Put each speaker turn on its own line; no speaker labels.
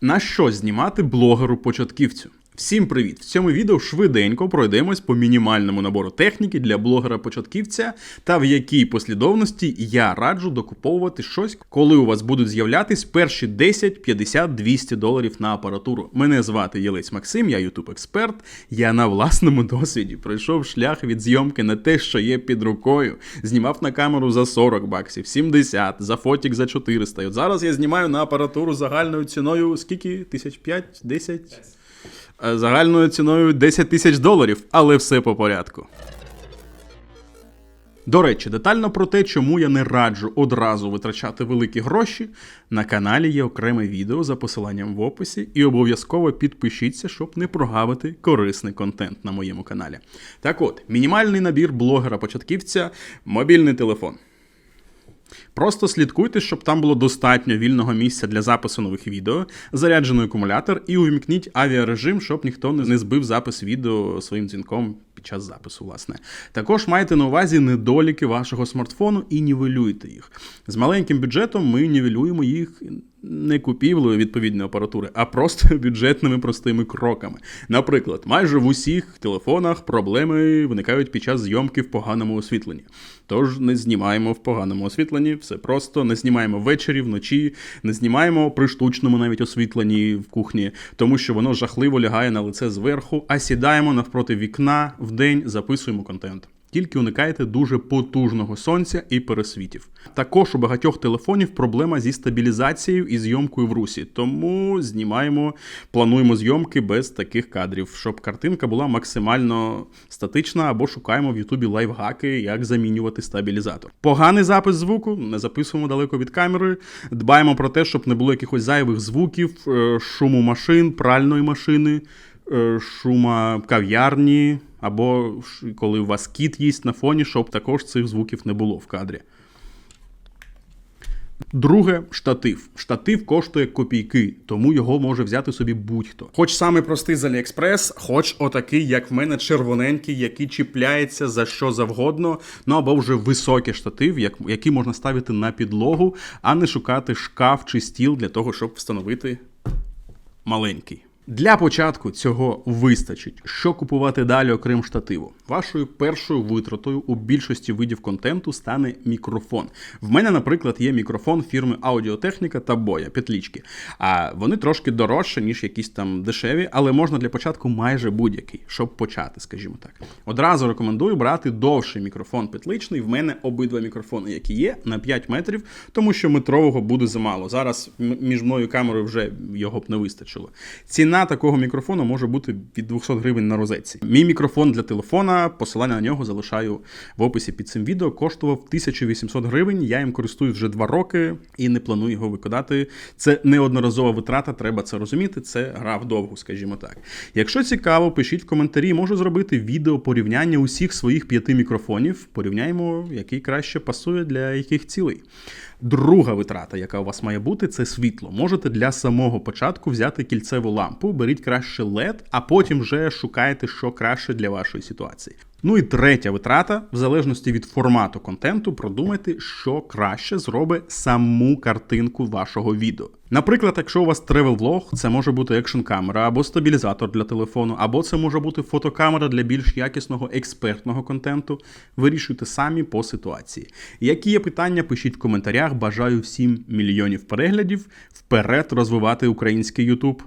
На що знімати блогеру початківцю? Всім привіт! В цьому відео швиденько пройдемось по мінімальному набору техніки для блогера-початківця та в якій послідовності я раджу докуповувати щось, коли у вас будуть з'являтись перші 10, 50, 200 доларів на апаратуру. Мене звати Єлець Максим, я ютуб експерт. Я на власному досвіді пройшов шлях від зйомки на те, що є під рукою. Знімав на камеру за 40 баксів, 70, за фотік за 400. І от зараз я знімаю на апаратуру загальною ціною скільки? Тисяч п'ять, 10? Е, Загальною ціною 10 тисяч доларів, але все по порядку. До речі, детально про те, чому я не раджу одразу витрачати великі гроші. На каналі є окреме відео за посиланням в описі, і обов'язково підпишіться, щоб не прогавити корисний контент на моєму каналі. Так от, мінімальний набір блогера-початківця мобільний телефон. Просто слідкуйте, щоб там було достатньо вільного місця для запису нових відео, заряджений акумулятор і увімкніть авіарежим, щоб ніхто не збив запис відео своїм дзвінком під час запису, власне. Також майте на увазі недоліки вашого смартфону і нівелюйте їх. З маленьким бюджетом ми нівелюємо їх не купівлею відповідної апаратури, а просто бюджетними простими кроками. Наприклад, майже в усіх телефонах проблеми виникають під час зйомки в поганому освітленні. Тож не знімаємо в поганому освітленні, все просто не знімаємо ввечері, вночі, не знімаємо при штучному навіть освітленні в кухні, тому що воно жахливо лягає на лице зверху, а сідаємо навпроти вікна в день, записуємо контент. Тільки уникайте дуже потужного сонця і пересвітів. Також у багатьох телефонів проблема зі стабілізацією і зйомкою в русі, тому знімаємо, плануємо зйомки без таких кадрів, щоб картинка була максимально статична, або шукаємо в Ютубі лайфхаки, як замінювати стабілізатор. Поганий запис звуку, не записуємо далеко від камери. Дбаємо про те, щоб не було якихось зайвих звуків, е, шуму машин, пральної машини, шума кав'ярні, або коли у вас кіт їсть на фоні, щоб також цих звуків не було в кадрі. Друге штатив. Штатив коштує копійки, тому його може взяти собі будь-хто. Хоч саме простий з Aliexpress, хоч отакий, як в мене, червоненький, який чіпляється за що завгодно, ну або вже високий штатив, як, який можна ставити на підлогу, а не шукати шкаф чи стіл для того, щоб встановити маленький. Для початку цього вистачить. Що купувати далі, окрім штативу? Вашою першою витратою у більшості видів контенту стане мікрофон. В мене, наприклад, є мікрофон фірми Аудіотехніка та Боя Петлічки. А вони трошки дорожче, ніж якісь там дешеві, але можна для початку майже будь-який, щоб почати, скажімо так. Одразу рекомендую брати довший мікрофон петличний. В мене обидва мікрофони, які є, на 5 метрів, тому що метрового буде замало. Зараз між мною камерою вже його б не вистачило. Ціна такого мікрофону може бути від 200 гривень на розетці. Мій мікрофон для телефона, посилання на нього залишаю в описі під цим відео. Коштував 1800 гривень. Я їм користуюсь вже 2 роки і не планую його викидати. Це неодноразова витрата, треба це розуміти. Це гра вдовгу, скажімо так. Якщо цікаво, пишіть в коментарі. Можу зробити відео порівняння усіх своїх п'яти мікрофонів. Порівняємо, який краще пасує для яких цілей. Друга витрата, яка у вас має бути, це світло. Можете для самого початку взяти кільцеву лампу, беріть краще LED, а потім вже шукайте, що краще для вашої ситуації. Ну і третя витрата, в залежності від формату контенту, продумайте, що краще зробить саму картинку вашого відео. Наприклад, якщо у вас тревел влог, це може бути екшн камера або стабілізатор для телефону, або це може бути фотокамера для більш якісного експертного контенту. Вирішуйте самі по ситуації. Які є питання, пишіть в коментарях. Бажаю всім мільйонів переглядів. Вперед розвивати український YouTube.